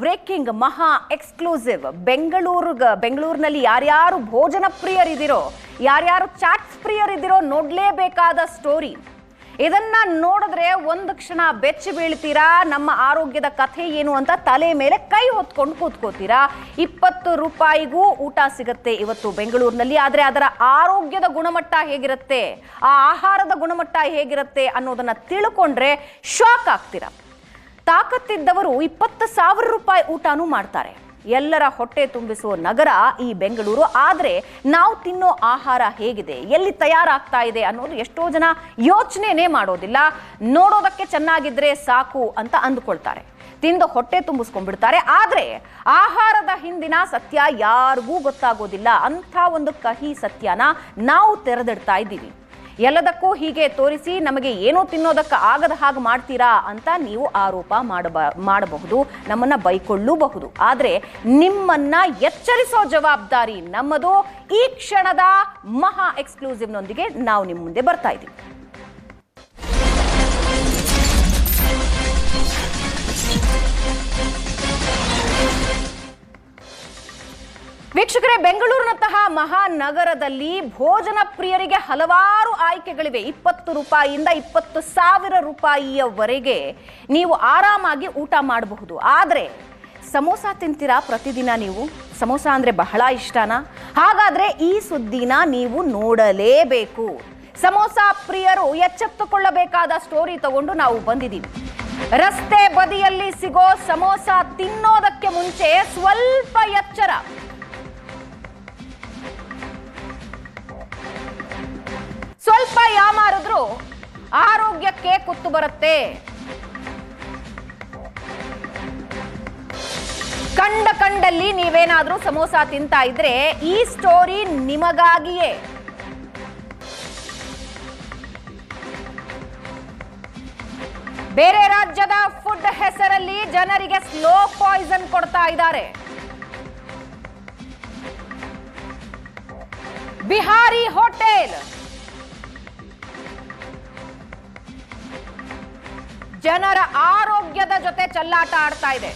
Breaking ಮಹಾ exclusive Bengaluru ಬೆಂಗಳೂರಿನಲ್ಲಿ ಯಾರ್ಯಾರು ಭೋಜನ ಪ್ರಿಯರಿದ್ದೀರೋ ಯಾರ್ಯಾರು ಚಾಟ್ಸ್ ಪ್ರಿಯರಿದ್ದೀರೋ ನೋಡಲೇಬೇಕಾದ ಸ್ಟೋರಿ ಇದನ್ನ ನೋಡಿದ್ರೆ ಒಂದು ಕ್ಷಣ ಬೆಚ್ಚಿ ಬೀಳ್ತೀರಾ, ನಮ್ಮ ಆರೋಗ್ಯದ ಕಥೆ ಏನು ಅಂತ ತಲೆ ಮೇಲೆ ಕೈ ಹೊತ್ಕೊಂಡು ಕೂತ್ಕೋತೀರಾ? ಇಪ್ಪತ್ತು ರೂಪಾಯಿಗೂ ಊಟ ಸಿಗುತ್ತೆ ಇವತ್ತು ಬೆಂಗಳೂರಿನಲ್ಲಿ, ಆದರೆ ಅದರ ಆರೋಗ್ಯದ ಗುಣಮಟ್ಟ ಹೇಗಿರುತ್ತೆ? ಆ ಆಹಾರದ ಗುಣಮಟ್ಟ ಹೇಗಿರುತ್ತೆ ಅನ್ನೋದನ್ನ ತಿಳ್ಕೊಂಡ್ರೆ ಶಾಕ್ ಆಗ್ತೀರಾ? ತಾಕತ್ತಿದ್ದವರು ಇಪ್ಪತ್ತು ಸಾವಿರ ರೂಪಾಯಿ ಊಟನೂ ಮಾಡ್ತಾರೆ. ಎಲ್ಲರ ಹೊಟ್ಟೆ ತುಂಬಿಸುವ ನಗರ ಈ ಬೆಂಗಳೂರು. ಆದರೆ ನಾವು ತಿನ್ನೋ ಆಹಾರ ಹೇಗಿದೆ? ಎಲ್ಲಿ ತಯಾರಾಗ್ತಾ ಇದೆ ಅನ್ನೋದು ಎಷ್ಟೋ ಜನ ಯೋಚನೆನೇ ಮಾಡೋದಿಲ್ಲ. ನೋಡೋದಕ್ಕೆ ಚೆನ್ನಾಗಿದ್ರೆ ಸಾಕು ಅಂತ ಅಂದುಕೊಳ್ತಾರೆ. ತಿಂದು ಹೊಟ್ಟೆ ತುಂಬಿಸ್ಕೊಂಡ್ಬಿಡ್ತಾರೆ. ಆದರೆ ಆಹಾರದ ಹಿಂದಿನ ಸತ್ಯ ಯಾರಿಗೂ ಗೊತ್ತಾಗೋದಿಲ್ಲ. ಅಂಥ ಒಂದು ಕಹಿ ಸತ್ಯನ ನಾವು ತೆರೆದಿಡ್ತಾ ಇದ್ದೀವಿ. ಎಲ್ಲದಕ್ಕೂ ಹೀಗೆ ತೋರಿಸಿ ನಮಗೆ ಏನೋ ತಿನ್ನೋದಕ್ಕೆ ಆಗದ ಹಾಗೆ ಮಾಡ್ತೀರಾ ಅಂತ ನೀವು ಆರೋಪ ಮಾಡಬ, ಮಾಡಬಹುದು, ನಮ್ಮನ್ನ ಬೈಕೊಳ್ಳೂಬಹುದು. ಆದರೆ ನಿಮ್ಮನ್ನ ಎಚ್ಚರಿಸೋ ಜವಾಬ್ದಾರಿ ನಮ್ಮದು. ಈ ಕ್ಷಣದ ಮಹಾ ಎಕ್ಸ್ಕ್ಲೂಸಿವ್ನೊಂದಿಗೆ ನಾವು ನಿಮ್ಮ ಮುಂದೆ ಬರ್ತಾ ಇದ್ದೀವಿ. ವೀಕ್ಷಕರೇ, ಬೆಂಗಳೂರಿನಂತಹ ಮಹಾನಗರದಲ್ಲಿ ಭೋಜನ ಪ್ರಿಯರಿಗೆ ಹಲವಾರು ಆಯ್ಕೆಗಳಿವೆ. ಇಪ್ಪತ್ತು ರೂಪಾಯಿಯಿಂದ ಇಪ್ಪತ್ತು ಸಾವಿರ ರೂಪಾಯಿಯವರೆಗೆ ನೀವು ಆರಾಮಾಗಿ ಊಟ ಮಾಡಬಹುದು. ಆದರೆ, ಸಮೋಸ ತಿಂತೀರಾ ಪ್ರತಿದಿನ ನೀವು? ಸಮೋಸ ಅಂದರೆ ಬಹಳ ಇಷ್ಟನಾ? ಹಾಗಾದರೆ ಈ ಸುದ್ದಿನ ನೀವು ನೋಡಲೇಬೇಕು. ಸಮೋಸ ಪ್ರಿಯರು ಎಚ್ಚೆತ್ತುಕೊಳ್ಳಬೇಕಾದ ಸ್ಟೋರಿ ತಗೊಂಡು ನಾವು ಬಂದಿದ್ದೀವಿ. ರಸ್ತೆ ಬದಿಯಲ್ಲಿ ಸಿಗೋ ಸಮೋಸ ತಿನ್ನೋದಕ್ಕೆ ಮುಂಚೆ ಸ್ವಲ್ಪ ಎಚ್ಚರ. ಸ್ವಲ್ಪ ಯಾಮಾರಿದ್ರು ಆರೋಗ್ಯಕ್ಕೆ ಕುತ್ತು ಬರುತ್ತೆ. ಕಂಡ ಕಂಡಲ್ಲಿ ನೀವೇನಾದ್ರೂ ಸಮೋಸ ತಿಂತಾ ಇದ್ರೆ ಈ ಸ್ಟೋರಿ ನಿಮಗಾಗಿಯೇ. ಬೇರೆ ರಾಜ್ಯದ ಫುಡ್ ಹೆಸರಲ್ಲಿ ಜನರಿಗೆ ಸ್ಲೋ ಪಾಯ್ಸನ್ ಕೊಡ್ತಾ ಇದ್ದಾರೆ. ಬಿಹಾರಿ ಹೋಟೆಲ್. ಜನರ ಆರೋಗ್ಯದ ಜೊತೆ ಚಲ್ಲಾಟ ಆಡ್ತಾ ಇದೆ.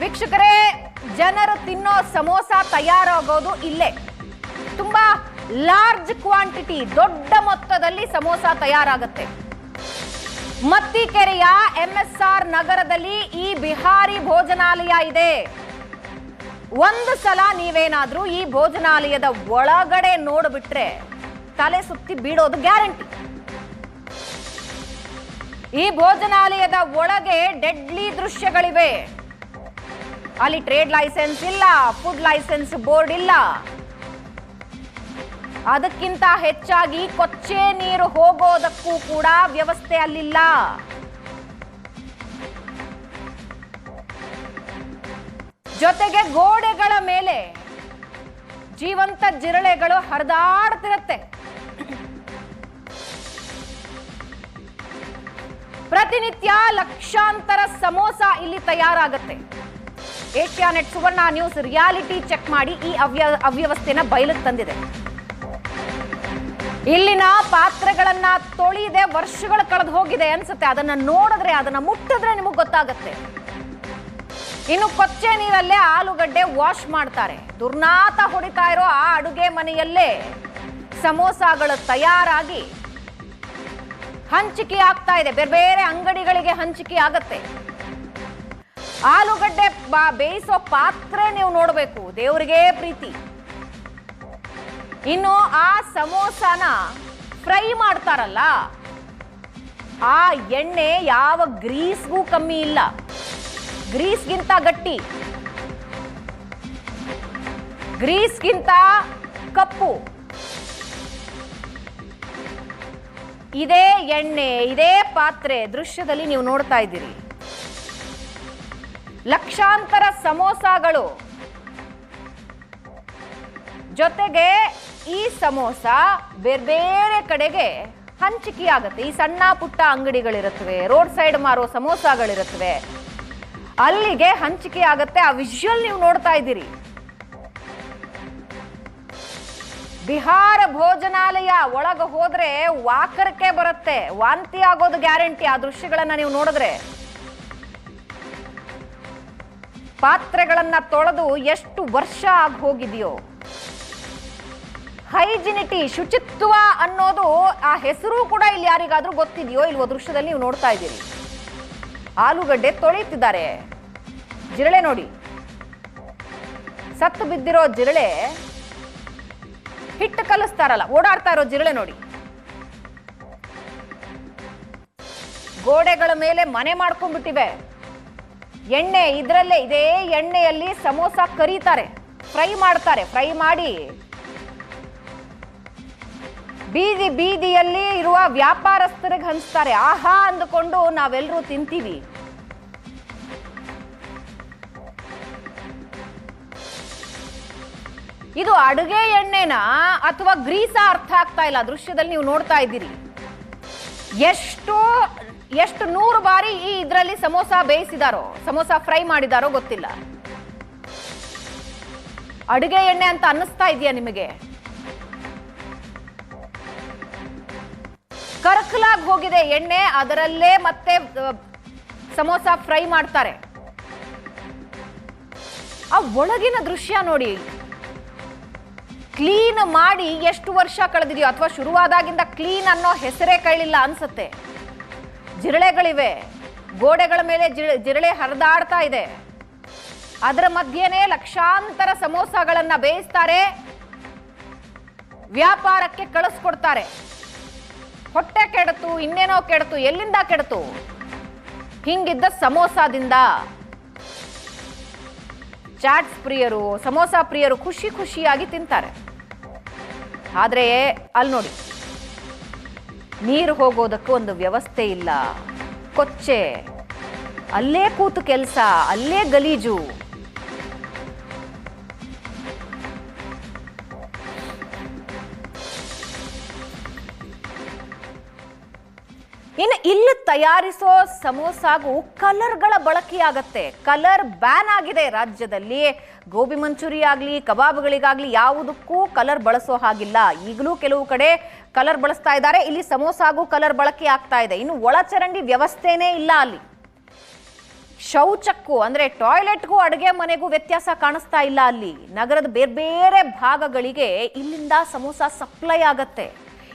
ವೀಕ್ಷಕರೇ, ಜನರು ತಿನ್ನೋ ಸಮೋಸ ತಯಾರಾಗೋದು ಇಲ್ಲೇ. ತುಂಬಾ ಲಾರ್ಜ್ ಕ್ವಾಂಟಿಟಿ, ದೊಡ್ಡ ಮೊತ್ತದಲ್ಲಿ ಸಮೋಸ ತಯಾರಾಗುತ್ತೆ. ಮತ್ತಿಕೆರೆಯ ಎಂಎಸ್ಆರ್ ನಗರದಲ್ಲಿ ಈ ಬಿಹಾರಿ ಭೋಜನಾಲಯ ಇದೆ. ಒಂದು ಸಲ ನೀವೇನಾದ್ರೂ ಈ ಭೋಜನಾಲಯದ ಒಳಗಡೆ ನೋಡ್ಬಿಟ್ರೆ ತಲೆ ಸುತ್ತಿ ಬೀಳೋದು ಗ್ಯಾರಂಟಿ. ಈ ಭೋಜನಾಲಯದ ಒಳಗೆ ಡೆಡ್ಲಿ ದೃಶ್ಯಗಳಿವೆ. ಅಲ್ಲಿ ಟ್ರೇಡ್ ಲೈಸೆನ್ಸ್ ಇಲ್ಲ ಫುಡ್ ಲೈಸೆನ್ಸ್ ಬೋರ್ಡ್ ಇಲ್ಲ. ಅದಕ್ಕಿಂತ ಹೆಚ್ಚಾಗಿ ಕೊಚ್ಚೆ ನೀರು ಹೋಗೋದಕ್ಕೂ ಕೂಡ ವ್ಯವಸ್ಥೆ ಅಲ್ಲಿಲ್ಲ. ಜೊತೆಗೆ ಗೋಡೆಗಳ ಮೇಲೆ ಜೀವಂತ ಜಿರಳೆಗಳು ಹರಿದಾಡ್ತಿರತ್ತೆ. ಪ್ರತಿನಿತ್ಯ ಲಕ್ಷಾಂತರ ಸಮೋಸ ಇಲ್ಲಿ ತಯಾರಾಗುತ್ತೆ. Asianet Suvarna news reality check ಮಾಡಿ ಈ ಅವ್ಯ, ಅವ್ಯವಸ್ಥೆನ ಬಯಲಿಗೆ ತಂದಿದೆ. ಇಲ್ಲಿನ ಪಾತ್ರೆಗಳನ್ನ ತೊಳಿದೆ, ವರ್ಷಗಳು ಕಳೆದು ಹೋಗಿದೆ ಅನ್ಸುತ್ತೆ. ಅದನ್ನ ನೋಡಿದ್ರೆ, ಅದನ್ನ ಮುಟ್ಟಿದ್ರೆ ನಿಮಗೆ ಗೊತ್ತಾಗತ್ತೆ. ಇನ್ನು ಕೊಚ್ಚೆ ನೀರಲ್ಲೇ ಆಲೂಗಡ್ಡೆ ವಾಶ್ ಮಾಡ್ತಾರೆ. ದುರ್ನಾತ ಹೊಡಿತಾ ಇರೋ ಆ ಅಡುಗೆ ಮನೆಯಲ್ಲೇ ಸಮೋಸಾಗಳು ತಯಾರಾಗಿ ಹಂಚಿಕೆ ಆಗ್ತಾ ಇದೆ. ಬೇರೆ ಬೇರೆ ಅಂಗಡಿಗಳಿಗೆ ಹಂಚಿಕೆ ಆಗತ್ತೆ ಆಲೂಗಡ್ಡೆ ಬೇಯಿಸೋ ಪಾತ್ರೆ ನೀವು ನೋಡಬೇಕು. ದೇವರಿಗೆ ಪ್ರೀತಿ. ಇನ್ನು ಆ ಸಮೋಸಾನ ಫ್ರೈ ಮಾಡ್ತಾರಲ್ಲ, ಆ ಎಣ್ಣೆ ಯಾವ ಗ್ರೀಸ್ಗೂ ಕಮ್ಮಿ ಇಲ್ಲ. ಗ್ರೀಸ್ಗಿಂತ ಗಟ್ಟಿ. ಗ್ರೀಸ್ಗಿಂತ ಕಪ್ಪು. ಇದೇ ಎಣ್ಣೆ, ಇದೇ ಪಾತ್ರೆ ದೃಶ್ಯದಲ್ಲಿ ನೀವು ನೋಡ್ತಾ ಇದ್ದೀರಿ. ಲಕ್ಷಾಂತರ ಸಮೋಸಾಗಳು. ಜೊತೆಗೆ ಈ ಸಮೋಸ ಬೇರೆ ಬೇರೆ ಕಡೆಗೆ ಹಂಚಿಕೆಯಾಗುತ್ತೆ. ಈ ಸಣ್ಣ ಪುಟ್ಟ ಅಂಗಡಿಗಳಿರುತ್ತವೆ, ರೋಡ್ ಸೈಡ್ ಮಾರೋ ಸಮೋಸಾಗಳಿರುತ್ತವೆ. ಅಲ್ಲಿಗೆ ಹಂಚಿಕೆ ಆಗುತ್ತೆ ಆ ವಿಜುವಲ್ ನೀವು ನೋಡ್ತಾ ಇದ್ದೀರಿ. ಬಿಹಾರ ಭೋಜನಾಲಯ ಒಳಗೆ ಹೋದ್ರೆ ವಾಕರಕ್ಕೆ ಬರುತ್ತೆ. ವಾಂತಿ ಆಗೋದು ಗ್ಯಾರಂಟಿ. ಆ ದೃಶ್ಯಗಳನ್ನ ನೀವು ನೋಡಿದ್ರೆ ಪಾತ್ರೆಗಳನ್ನ ತೊಳೆದು ಎಷ್ಟು ವರ್ಷ ಆಗಿ ಹೋಗಿದೆಯೋ. ಹೈಜಿನಿಟಿ, ಶುಚಿತ್ವ ಅನ್ನೋದು ಆ ಹೆಸರು ಕೂಡ ಇಲ್ಲಿ ಯಾರಿಗಾದ್ರೂ ಗೊತ್ತಿದೆಯೋ ಇಲ್ವೋ ದೃಶ್ಯದಲ್ಲಿ ನೀವು ನೋಡ್ತಾ ಇದ್ದೀರಿ. ಆಲೂಗಡ್ಡೆ ತೊಳೆಯುತ್ತಿದ್ದಾರೆ. ಜಿರಳೆ ನೋಡಿ. ಸತ್ತು ಬಿದ್ದಿರೋ ಜಿರಳೆ ಹಿಟ್ಟು ಕಲಿಸ್ತಾರಲ್ಲ, ಓಡಾಡ್ತಾ ಇರೋ ಜಿರಳೆ ನೋಡಿ. ಗೋಡೆಗಳ ಮೇಲೆ ಮನೆ ಮಾಡ್ಕೊಂಡ್ಬಿಟ್ಟಿವೆ. ಎಣ್ಣೆ, ಇದರಲ್ಲೇ ಇದೇ ಎಣ್ಣೆಯಲ್ಲಿ ಸಮೋಸ ಕರೀತಾರೆ. ಫ್ರೈ ಮಾಡ್ತಾರೆ, ಫ್ರೈ ಮಾಡಿ. ಬೀದಿ ಬೀದಿಯಲ್ಲಿ ಇರುವ ವ್ಯಾಪಾರಸ್ಥರಿಗೆ ಹಂಚ್ತಾರೆ. ಆಹಾ ಅಂದುಕೊಂಡು ನಾವೆಲ್ಲರೂ ತಿಂತೀವಿ. ಇದು ಅಡುಗೆ ಎಣ್ಣೆನ ಅಥವಾ ಗ್ರೀಸ ಅರ್ಥ ಆಗ್ತಾ ಇಲ್ಲ? ದೃಶ್ಯದಲ್ಲಿ ನೀವು ನೋಡ್ತಾ ಇದ್ದೀರಿ. ಎಷ್ಟು ಎಷ್ಟು ನೂರು ಬಾರಿ ಈ ಇದರಲ್ಲಿ ಸಮೋಸ ಬೇಯಿಸಿದಾರೋ, ಸಮೋಸ ಫ್ರೈ ಮಾಡಿದಾರೋ ಗೊತ್ತಿಲ್ಲ. ಅಡುಗೆ ಎಣ್ಣೆ ಅಂತ ಅನ್ನಿಸ್ತಾ ಇದೆಯಾ ನಿಮಗೆ? ಕರ್ಕಲಾಗಿ ಹೋಗಿದೆ ಎಣ್ಣೆ, ಅದರಲ್ಲೇ ಮತ್ತೆ ಸಮೋಸ ಫ್ರೈ ಮಾಡ್ತಾರೆ. ಆ ಒಳಗಿನ ದೃಶ್ಯ ನೋಡಿ. ಕ್ಲೀನ್ ಮಾಡಿ ಎಷ್ಟು ವರ್ಷ ಕಳೆದಿದೆಯೋ ಅಥವಾ ಶುರುವಾದಾಗಿಂದ ಕ್ಲೀನ್ ಅನ್ನೋ ಹೆಸರೇ ಕೈಲಿಲ್ಲ ಅನ್ಸುತ್ತೆ. ಜಿರಳೆಗಳಿವೆ. ಗೋಡೆಗಳ ಮೇಲೆ ಜಿರ- ಜಿರಳೆ ಹರಿದಾಡ್ತಾ ಇದೆ. ಅದರ ಮಧ್ಯೆನೇ ಲಕ್ಷಾಂತರ ಸಮೋಸಗಳನ್ನು ಬೇಯಿಸ್ತಾರೆ. ವ್ಯಾಪಾರಕ್ಕೆ ಕಳಿಸ್ಕೊಡ್ತಾರೆ. ಹೊಟ್ಟೆ ಕೆಡತು, ಇನ್ನೇನೋ ಕೆಡತು, ಎಲ್ಲಿಂದ ಕೆಡತು? ಹಿಂಗಿದ್ದ ಸಮೋಸಾದಿಂದ. ಚಾಟ್ಸ್ ಪ್ರಿಯರು, ಸಮೋಸಾ ಪ್ರಿಯರು ಖುಷಿ ಖುಷಿಯಾಗಿ ತಿಂತಾರೆ. ಆದರೆ ಅಲ್ಲಿ ನೋಡಿ, ನೀರು ಹೋಗೋದಕ್ಕೂ ಒಂದು ವ್ಯವಸ್ಥೆ ಇಲ್ಲ. ಕೊಚ್ಚೆ, ಅಲ್ಲೇ ಕೂತು ಕೆಲಸ, ಅಲ್ಲೇ ಗಲೀಜು. ಇನ್ನು ಇಲ್ಲಿ ತಯಾರಿಸೋ ಸಮೋಸಾಗೂ ಕಲರ್ಗಳ ಬಳಕೆಯಾಗತ್ತೆ. ಕಲರ್ ಬ್ಯಾನ್ ಆಗಿದೆ ರಾಜ್ಯದಲ್ಲಿ. ಗೋಬಿ ಮಂಚೂರಿ ಆಗಲಿ ಕಬಾಬ್ಗಳಿಗಾಗಲಿ ಯಾವುದಕ್ಕೂ ಕಲರ್ ಬಳಸೋ ಹಾಗಿಲ್ಲ. ಈಗಲೂ ಕೆಲವು ಕಡೆ ಕಲರ್ ಬಳಸ್ತಾ ಇದ್ದಾರೆ. ಇಲ್ಲಿ ಸಮೋಸಾಗೂ ಕಲರ್ ಬಳಕೆ ಆಗ್ತಾ ಇದೆ. ಇನ್ನು ಒಳಚರಂಡಿ ವ್ಯವಸ್ಥೆನೇ ಇಲ್ಲ ಅಲ್ಲಿ. ಶೌಚಕ್ಕೂ, ಅಂದ್ರೆ ಟಾಯ್ಲೆಟ್ಗೂ ಅಡುಗೆ ಮನೆಗೂ ವ್ಯತ್ಯಾಸ ಕಾಣಿಸ್ತಾ ಇಲ್ಲ ಅಲ್ಲಿ. ನಗರದ ಬೇರೆ ಬೇರೆ ಭಾಗಗಳಿಗೆ ಇಲ್ಲಿಂದ ಸಮೋಸ ಸಪ್ಲೈ ಆಗತ್ತೆ.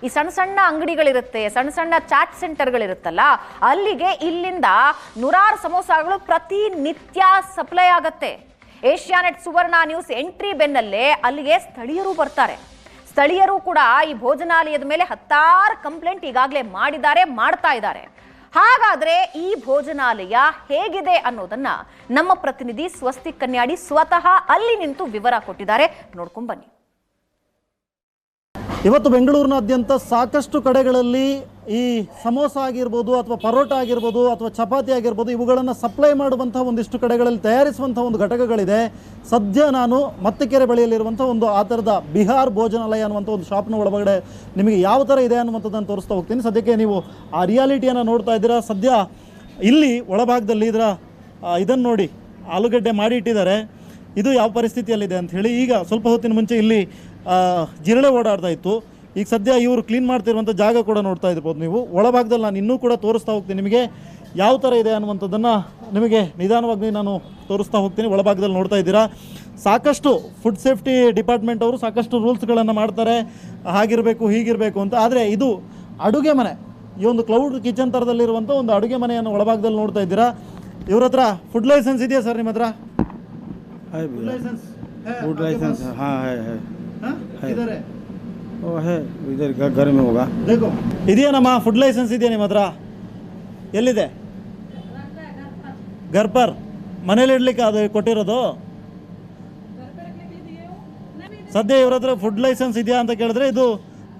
ಈ ಸಣ್ಣ ಸಣ್ಣ ಅಂಗಡಿಗಳಿರುತ್ತೆ, ಸಣ್ಣ ಸಣ್ಣ ಚಾಟ್ ಸೆಂಟರ್ಗಳಿರುತ್ತಲ್ಲ ಅಲ್ಲಿಗೆ ಇಲ್ಲಿಂದ ನೂರಾರು ಸಮೋಸಗಳು ಪ್ರತಿನಿತ್ಯ ಸಪ್ಲೈ ಆಗತ್ತೆ. ಏಷ್ಯಾನೆಟ್ ಸುವರ್ಣ ನ್ಯೂಸ್ ಎಂಟ್ರಿ ಬೆನ್ನಲ್ಲೇ ಅಲ್ಲಿಗೆ ಸ್ಥಳೀಯರು ಬರ್ತಾರೆ. ಸ್ಥಳೀಯರು ಕೂಡ ಈ ಭೋಜನಾಲಯದ ಮೇಲೆ ಹತ್ತಾರು ಕಂಪ್ಲೇಂಟ್ ಈಗಾಗಲೇ ಮಾಡಿದ್ದಾರೆ, ಮಾಡ್ತಾ ಇದ್ದಾರೆ. ಹಾಗಾದ್ರೆ ಈ ಭೋಜನಾಲಯ ಹೇಗಿದೆ ಅನ್ನೋದನ್ನ ನಮ್ಮ ಪ್ರತಿನಿಧಿ ಸ್ವಸ್ತಿ ಕನ್ಯಾಡಿ ಸ್ವತಃ ಅಲ್ಲಿ ನಿಂತು ವಿವರ ಕೊಟ್ಟಿದ್ದಾರೆ. ನೋಡ್ಕೊಂಡ್ ಬನ್ನಿ. ಇವತ್ತು ಬೆಂಗಳೂರಿನಾದ್ಯಂತ ಸಾಕಷ್ಟು ಕಡೆಗಳಲ್ಲಿ ಈ ಸಮೋಸ ಆಗಿರ್ಬೋದು ಅಥವಾ ಪರೋಟ ಆಗಿರ್ಬೋದು ಅಥವಾ ಚಪಾತಿ ಆಗಿರ್ಬೋದು ಇವುಗಳನ್ನು ಸಪ್ಲೈ ಮಾಡುವಂಥ ಒಂದಿಷ್ಟು ಕಡೆಗಳಲ್ಲಿ ತಯಾರಿಸುವಂಥ ಒಂದು ಘಟಕಗಳಿದೆ. ಸದ್ಯ ನಾನು ಮತ್ತಕೆರೆ ಬಳಿಯಲ್ಲಿರುವಂಥ ಒಂದು ಆ ಥರದ ಬಿಹಾರ್ ಭೋಜನಾಲಯ ಅನ್ನುವಂಥ ಒಂದು ಶಾಪ್ನ ಒಳಗಡೆ ನಿಮಗೆ ಯಾವ ಥರ ಇದೆ ಅನ್ನುವಂಥದ್ದನ್ನು ತೋರಿಸ್ತಾ ಹೋಗ್ತೀನಿ. ಸದ್ಯಕ್ಕೆ ನೀವು ಆ ರಿಯಾಲಿಟಿಯನ್ನು ನೋಡ್ತಾ ಇದ್ದೀರಾ. ಸದ್ಯ ಇಲ್ಲಿ ಒಳಭಾಗದಲ್ಲಿ ಇದರ ಇದನ್ನು ನೋಡಿ ಆಲೂಗಡ್ಡೆ ಮಾಡಿ ಇಟ್ಟಿದ್ದಾರೆ ಇದು ಯಾವ ಪರಿಸ್ಥಿತಿಯಲ್ಲಿದೆ ಅಂತ ಹೇಳಿ ಈಗ ಸ್ವಲ್ಪ ಹೊತ್ತಿನ ಮುಂಚೆ ಇಲ್ಲಿ ಜಿರಳೆ ಓಡಾಡ್ತಾ ಇತ್ತು. ಈಗ ಸದ್ಯ ಇವರು ಕ್ಲೀನ್ ಮಾಡ್ತಿರುವಂಥ ಜಾಗ ಕೂಡ ನೋಡ್ತಾ ಇರ್ಬೋದು ನೀವು. ಒಳಭಾಗದಲ್ಲಿ ನಾನು ಇನ್ನೂ ಕೂಡ ತೋರಿಸ್ತಾ ಹೋಗ್ತೀನಿ ನಿಮಗೆ. ಯಾವ ಥರ ಇದೆ ಅನ್ನುವಂಥದ್ದನ್ನು ನಿಮಗೆ ನಿಧಾನವಾಗಿ ನಾನು ತೋರಿಸ್ತಾ ಹೋಗ್ತೀನಿ. ಒಳಭಾಗದಲ್ಲಿ ನೋಡ್ತಾ ಇದ್ದೀರಾ. ಸಾಕಷ್ಟು ಫುಡ್ ಸೇಫ್ಟಿ ಡಿಪಾರ್ಟ್ಮೆಂಟ್ ಅವರು ಸಾಕಷ್ಟು ರೂಲ್ಸ್ಗಳನ್ನು ಮಾಡ್ತಾರೆ. ಹಾಗಿರಬೇಕು ಹೀಗಿರಬೇಕು ಅಂತ. ಆದರೆ ಇದು ಅಡುಗೆ ಮನೆ. ಈ ಒಂದು ಕ್ಲೌಡ್ ಕಿಚನ್ ಥರದಲ್ಲಿರುವಂಥ ಒಂದು ಅಡುಗೆ ಮನೆಯನ್ನು ಒಳಭಾಗದಲ್ಲಿ ನೋಡ್ತಾ ಇದ್ದೀರಾ. ಇವ್ರ ಹತ್ರ ಫುಡ್ ಲೈಸೆನ್ಸ್ ಇದೆಯಾ ಸರ್ ನಿಮ್ಮ ಹತ್ರ? ಫುಡ್ ಲೈಸೆನ್ಸ್ ಫುಡ್ ಲೈಸೆನ್ಸ್ ಹಾಂ ಹಾಂ वो है इधर घ- घर में होगा देखो ಇದೆಯೇನಮ್ಮ ಫುಡ್ ಲೈಸೆನ್ಸ್ ಇದೆಯಾ ನಿಮ್ಮ ಹತ್ರ ಎಲ್ಲಿದೆ ಗರ್ಪರ್ ಮನೇಲಿ ಇಡ್ಲಿಕ್ಕೆ ಅದು ಕೊಟ್ಟಿರೋದು ಸದ್ಯ ಇವ್ರ ಹತ್ರ ಫುಡ್ ಲೈಸೆನ್ಸ್ ಇದೆಯಾ ಅಂತ ಕೇಳಿದ್ರೆ ಇದು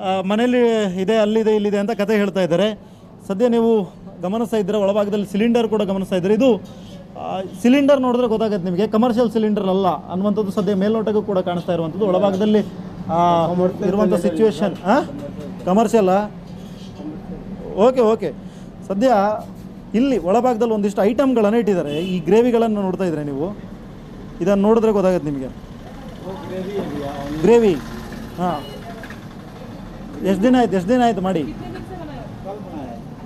ಆ, ಮನೇಲಿ ಇದೆ ಅಲ್ಲಿದೆ ಇಲ್ಲಿದೆ ಅಂತ ಕತೆ ಹೇಳ್ತಾ ಇದ್ದಾರೆ ಸದ್ಯ ನೀವು ಗಮನಿಸ್ತಾ ಇದ್ದರೆ ಒಳಭಾಗದಲ್ಲಿ ಸಿಲಿಂಡರ್ ಕೂಡ ಗಮನಿಸ್ತಾ ಇದ್ದಾರೆ ಇದು ಸಿಲಿಂಡರ್ ನೋಡಿದ್ರೆ ಗೊತ್ತಾಗುತ್ತೆ ನಿಮಗೆ ಕಮರ್ಷಿಯಲ್ ಸಿಲಿಂಡರ್ ಅಲ್ಲ ಅನ್ನುವಂಥದ್ದು ಸದ್ಯ ಮೇಲ್ನೋಟಕ್ಕೂ ಕೂಡ ಕಾಣಿಸ್ತಾ ಇರುವಂಥದ್ದು ಒಳಭಾಗದಲ್ಲಿ ಆ, ಇರುವಂಥ ಸಿಚುವೇಶನ್ ಕಮರ್ಷಿಯಲ್ಲ ಓಕೆ ಓಕೆ ಸದ್ಯ ಇಲ್ಲಿ ಒಳಭಾಗದಲ್ಲಿ ಒಂದಿಷ್ಟು ಐಟಮ್ಗಳನ್ನು ಇಟ್ಟಿದ್ದಾರೆ. ಈ ಗ್ರೇವಿಗಳನ್ನು ನೋಡ್ತಾ ಇದ್ರೆ ನೀವು. ಇದನ್ನು ನೋಡಿದ್ರೆ ಗೊತ್ತಾಗುತ್ತೆ ನಿಮಗೆ. ಗ್ರೇವಿ ಹಾಂ. ಎಷ್ಟು ದಿನ ಆಯ್ತು, ಎಷ್ಟು ದಿನ ಆಯಿತು ಮಾಡಿ?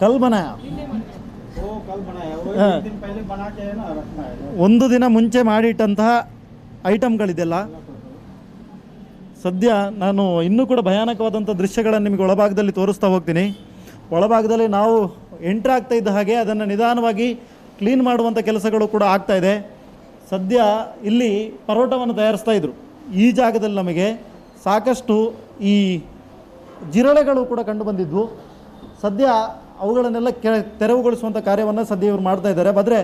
ಕಲ್ಬನ ಒಂದು ದಿನ ಮುಂಚೆ ಮಾಡಿಟ್ಟಂತಹ ಐಟಮ್ಗಳಿದೆಲ್ಲ ಸದ್ಯ ನಾನು ಇನ್ನೂ ಕೂಡ ಭಯಾನಕವಾದಂಥ ದೃಶ್ಯಗಳನ್ನು ನಿಮಗೆ ಒಳಭಾಗದಲ್ಲಿ ತೋರಿಸ್ತಾ ಹೋಗ್ತೀನಿ. ಒಳಭಾಗದಲ್ಲಿ ನಾವು ಎಂಟ್ರಾಗ್ತಾ ಇದ್ದ ಹಾಗೆ ಅದನ್ನು ನಿಧಾನವಾಗಿ ಕ್ಲೀನ್ ಮಾಡುವಂಥ ಕೆಲಸಗಳು ಕೂಡ ಆಗ್ತಾ ಇದೆ. ಸದ್ಯ ಇಲ್ಲಿ ಪರೋಟವನ್ನು ತಯಾರಿಸ್ತಾ ಇದ್ರು. ಈ ಜಾಗದಲ್ಲಿ ನಮಗೆ ಸಾಕಷ್ಟು ಈ ಜಿರಳೆಗಳು ಕೂಡ ಕಂಡು ಬಂದಿದ್ವು. ಸದ್ಯ ಅವುಗಳನ್ನೆಲ್ಲ ಕೆ ತೆರವುಗೊಳಿಸುವಂಥ ಕಾರ್ಯವನ್ನು ಸದ್ಯ ಇವರು ಮಾಡ್ತಾ ಇದ್ದಾರೆ. ಆದರೆ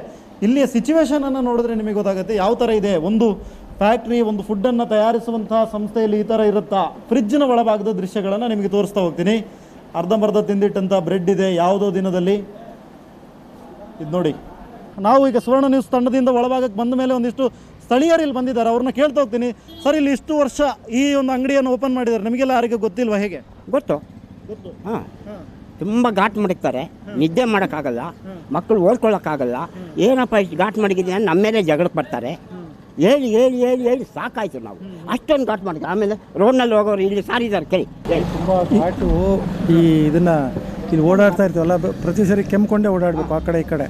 ಇಲ್ಲಿಯ ಸಿಚುವೇಶನನ್ನು ನೋಡಿದ್ರೆ ನಿಮಗೆ ಗೊತ್ತಾಗುತ್ತೆ, ಯಾವ ಥರ ಇದೆ. ಒಂದು ಫ್ಯಾಕ್ಟ್ರಿ ಒಂದು ಫುಡ್ಡನ್ನು ತಯಾರಿಸುವಂತಹ ಸಂಸ್ಥೆಯಲ್ಲಿ ಈ ಥರ ಇರುತ್ತಾ? ಫ್ರಿಜ್ನ ಒಳಭಾಗದ ದೃಶ್ಯಗಳನ್ನು ನಿಮಗೆ ತೋರಿಸ್ತಾ ಹೋಗ್ತೀನಿ. ಅರ್ಧಂಬರ್ಧ ತಿಂದಿಟ್ಟಂಥ ಬ್ರೆಡ್ ಇದೆ ಯಾವುದೋ ದಿನದಲ್ಲಿ. ಇದು ನೋಡಿ. ನಾವು ಈಗ ಸುವರ್ಣ ನ್ಯೂಸ್ ತಂಡದಿಂದ ಒಳಭಾಗಕ್ಕೆ ಬಂದ ಮೇಲೆ ಒಂದಿಷ್ಟು ಸ್ಥಳೀಯರು ಇಲ್ಲಿ ಬಂದಿದ್ದಾರೆ. ಅವ್ರನ್ನ ಕೇಳ್ತಾ ಹೋಗ್ತೀನಿ. ಸರ್ ಇಲ್ಲಿ ಇಷ್ಟು ವರ್ಷ ಈ ಒಂದು ಅಂಗಡಿಯನ್ನು ಓಪನ್ ಮಾಡಿದ್ದಾರೆ. ನಿಮಗೆಲ್ಲ ಯಾರಿಗೆ ಗೊತ್ತಿಲ್ವಾ ಹೇಗೆ? ಗೊತ್ತು. ಹಾಂ. ತುಂಬ ಘಾಟ್ ಮಡಗ್ತಾರೆ. ನಿದ್ದೆ ಮಾಡೋಕ್ಕಾಗಲ್ಲ. ಮಕ್ಕಳು ಓದ್ಕೊಳ್ಳೋಕ್ಕಾಗಲ್ಲ ಏನಪ್ಪ ಇಷ್ಟು ಘಾಟ್ ಮಾಡಿದ್ದೀನಿ ನಮ್ಮ ಮೇಲೆ ಜಗಳಕ್ಕೆ ಬರ್ತಾರೆ. ಹೇಳಿ ಹೇಳಿ ಹೇಳಿ ಹೇಳಿ ಸಾಕಾಯ್ತು ನಾವು. ಅಷ್ಟೊಂದು ಘಾಟ್ ಮಾಡಿದ್ವಿ. ಆಮೇಲೆ ರೋಡ್ನಲ್ಲಿ ಹೋಗೋರು ಇಲ್ಲಿ ಸಾರಿದ್ದಾರೆ ಕೇಳಿ ಹೇಳಿ. ತುಂಬ ಘಾಟು ಈ ಇದನ್ನ ಇಲ್ಲಿ ಓಡಾಡ್ತಾ ಇರ್ತೀವಲ್ಲ ಬ- ಪ್ರತಿ ಸರಿ ಕೆಮ್ಕೊಂಡೇ ಓಡಾಡಬೇಕು ಆ ಕಡೆ ಈ ಕಡೆ.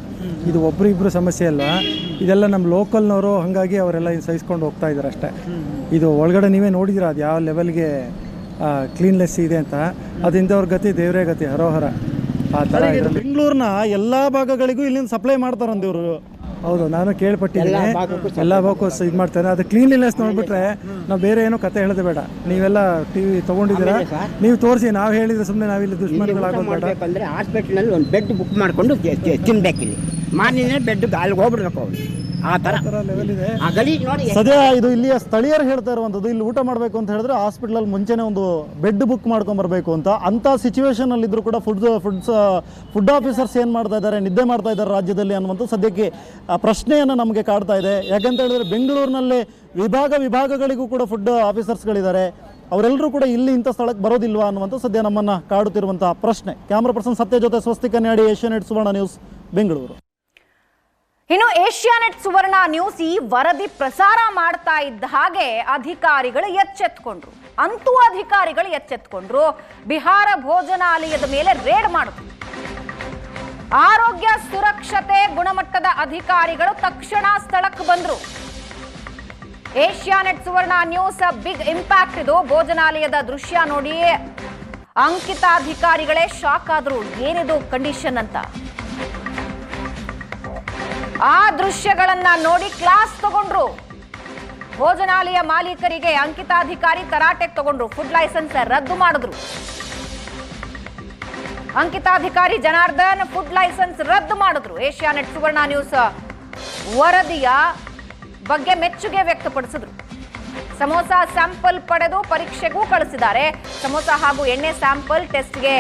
ಇದು ಒಬ್ರು ಇಬ್ಬರು ಸಮಸ್ಯೆ ಅಲ್ಲ. ಇದೆಲ್ಲ ನಮ್ಮ ಲೋಕಲ್ನವರು ಹಾಗಾಗಿ ಅವರೆಲ್ಲ ಇದು ಸಹಿಸ್ಕೊಂಡು ಹೋಗ್ತಾ ಇದ್ದಾರೆ ಅಷ್ಟೇ. ಇದು ಒಳಗಡೆ ನೀವೇ ನೋಡಿದಿರ ಅದು ಯಾವ ಲೆವೆಲ್ಗೆ ಕ್ಲೀನ್ಲೆಸ್ ಇದೆ ಅಂತ? ಅದರಿಂದ ಅವ್ರ ಗತಿ ದೇವರೇ ಗತಿ ಹರೋಹರ. ಆ ಥರ ಬೆಂಗಳೂರಿನ ಎಲ್ಲ ಭಾಗಗಳಿಗೂ ಇಲ್ಲಿಂದ ಸಪ್ಲೈ ಮಾಡ್ತಾರಂದಿವರು ಇವರು. ಹೌದು ನಾನು ಕೇಳ್ಪಟ್ಟಿದ್ದೀನಿ. ಎಲ್ಲ ಬಾಕೋಸ್ ಇದು ಮಾಡ್ತಾರೆ ಅದು ಕ್ಲೀನ್ಲಿನೆಸ್ ನೋಡ್ಬಿಟ್ರೆ ನಾವು ಬೇರೆ ಏನೋ ಕತೆ ಹೇಳೋದು ಬೇಡ. ನೀವೆಲ್ಲ ಟಿ ವಿ ತೊಗೊಂಡಿದ್ದೀರಾ ನೀವು ತೋರಿಸಿ ನಾವು ಹೇಳಿದ್ರೆ ಸುಮ್ಮನೆ ನಾವಿಲ್ಲಿ ದುಶ್ಮನ್ಗಳಾಗೋದು ಬೇಡ. ಹಾಸ್ಪಿಟ್ಲಲ್ಲಿ ಒಂದು ಬೆಡ್ ಬುಕ್ ಮಾಡಿಕೊಂಡು ತಿನ್ಬೇಕಿಲ್ಲಿ. ಮಾರ್ನಿಂಗ್ ಬೆಡ್ ಅಲ್ಲಿಗೆ ಹೋಗ್ಬಿಡ್ಬೇಕು ಅವ್ರು ಆ ತರ. ಥರ ಲೆವೆಲ್ ಇದೆ. ಆ ಗಲೀಜು ನೋಡಿ ಸದ್ಯ ಇದು ಇಲ್ಲಿಯ ಸ್ಥಳೀಯರು ಹೇಳ್ತಾ ಇರುವಂಥದ್ದು ಇಲ್ಲಿ ಊಟ ಮಾಡಬೇಕು ಅಂತ ಹೇಳಿದ್ರೆ ಹಾಸ್ಪಿಟ್ಲಲ್ಲಿ ಮುಂಚೆನೇ ಒಂದು ಬೆಡ್ ಬುಕ್ ಮಾಡ್ಕೊಂಬರ್ಬೇಕು ಅಂತ. ಅಂಥ ಸಿಚುವೇಶನಲ್ಲಿ ಇದ್ರೂ ಕೂಡ ಫುಡ್ ಫುಡ್ಸ್ ಫುಡ್ ಆಫೀಸರ್ಸ್ ಏನು ಮಾಡ್ತಾ ಇದ್ದಾರೆ ನಿದ್ದೆ ಮಾಡ್ತಾ ಇದ್ದಾರೆ ರಾಜ್ಯದಲ್ಲಿ ಅನ್ನುವಂಥ ಸದ್ಯಕ್ಕೆ ಆ ಪ್ರಶ್ನೆಯನ್ನು ನಮಗೆ ಕಾಡ್ತಾ ಇದೆ. ಯಾಕಂತ ಹೇಳಿದ್ರೆ ಬೆಂಗಳೂರಿನಲ್ಲೇ ವಿಭಾಗ ವಿಭಾಗಗಳಿಗೂ ಕೂಡ ಫುಡ್ ಆಫೀಸರ್ಸ್ಗಳಿದ್ದಾರೆ ಅವರೆಲ್ಲರೂ ಕೂಡ ಇಲ್ಲಿ ಇಂಥ ಸ್ಥಳಕ್ಕೆ ಬರೋದಿಲ್ವಾ ಅನ್ನುವಂಥ ಸದ್ಯ ನಮ್ಮನ್ನು ಕಾಡುತ್ತಿರುವಂಥ ಪ್ರಶ್ನೆ. ಕ್ಯಾಮ್ರಾ ಪರ್ಸನ್ ಸತ್ಯ ಜೊತೆ ಸ್ವಸ್ತಿಕ ನ್ಯಾಡಿ ಏಷ್ಯಾನೆಟ್ ಸುವರ್ಣ ನ್ಯೂಸ್ ಬೆಂಗಳೂರು. ಇನ್ನು ಏಷ್ಯಾನೆಟ್ ಸುವರ್ಣ ನ್ಯೂಸ್ ಈ ವರದಿ ಪ್ರಸಾರ ಮಾಡ್ತಾ ಇದ್ದ ಹಾಗೆ ಅಧಿಕಾರಿಗಳು ಎಚ್ಚೆತ್ಕೊಂಡ್ರು. ಅಂತೂ ಅಧಿಕಾರಿಗಳು ಎಚ್ಚೆತ್ಕೊಂಡ್ರು. ಬಿಹಾರ ಭೋಜನಾಲಯದ ಮೇಲೆ ರೇಡ್ ಮಾಡಿದ್ರು ಆರೋಗ್ಯ ಸುರಕ್ಷತೆ ಗುಣಮಟ್ಟದ ಅಧಿಕಾರಿಗಳು ತಕ್ಷಣ ಸ್ಥಳಕ್ಕೆ ಬಂದ್ರು. Asianet Suvarna news big impact ಇದು. ಭೋಜನಾಲಯದ ದೃಶ್ಯ ನೋಡಿ ಅಂಕಿತ ಅಧಿಕಾರಿಗಳೇ ಶಾಕ್ ಆದ್ರು ಏನಿದು ಕಂಡೀಷನ್ ಅಂತ. ಆ ದೃಶ್ಯಗಳನ್ನ ನೋಡಿ ಕ್ಲಾಸ್ ತಗೊಂಡ್ರು. ಭೋಜನಾಲಯ ಮಾಲೀಕರಿಗೆ ಅಂಕಿತಾಧಿಕಾರಿ ತರಾಟೆಗೆ ತಗೊಂಡ್ರು. ಫುಡ್ ಲೈಸೆನ್ಸ್ ರದ್ದು ಮಾಡಿದ್ರು. ಅಂಕಿತಾಧಿಕಾರಿ ಜನಾರ್ದನ್ ಫುಡ್ ಲೈಸೆನ್ಸ್ ರದ್ದು ಮಾಡಿದ್ರು. ಏಷ್ಯಾನೆಟ್ ಸುವರ್ಣ ನ್ಯೂಸ್ ವರದಿಯ ಬಗ್ಗೆ ಮೆಚ್ಚುಗೆ ವ್ಯಕ್ತಪಡಿಸಿದ್ರು. ಸಮೋಸ ಸ್ಯಾಂಪಲ್ ಪಡೆದು ಪರೀಕ್ಷೆಗೂ ಕಳಿಸಿದ್ದಾರೆ. ಸಮೋಸ ಹಾಗೂ ಎಣ್ಣೆ ಸ್ಯಾಂಪಲ್ ಟೆಸ್ಟ್ಗೆ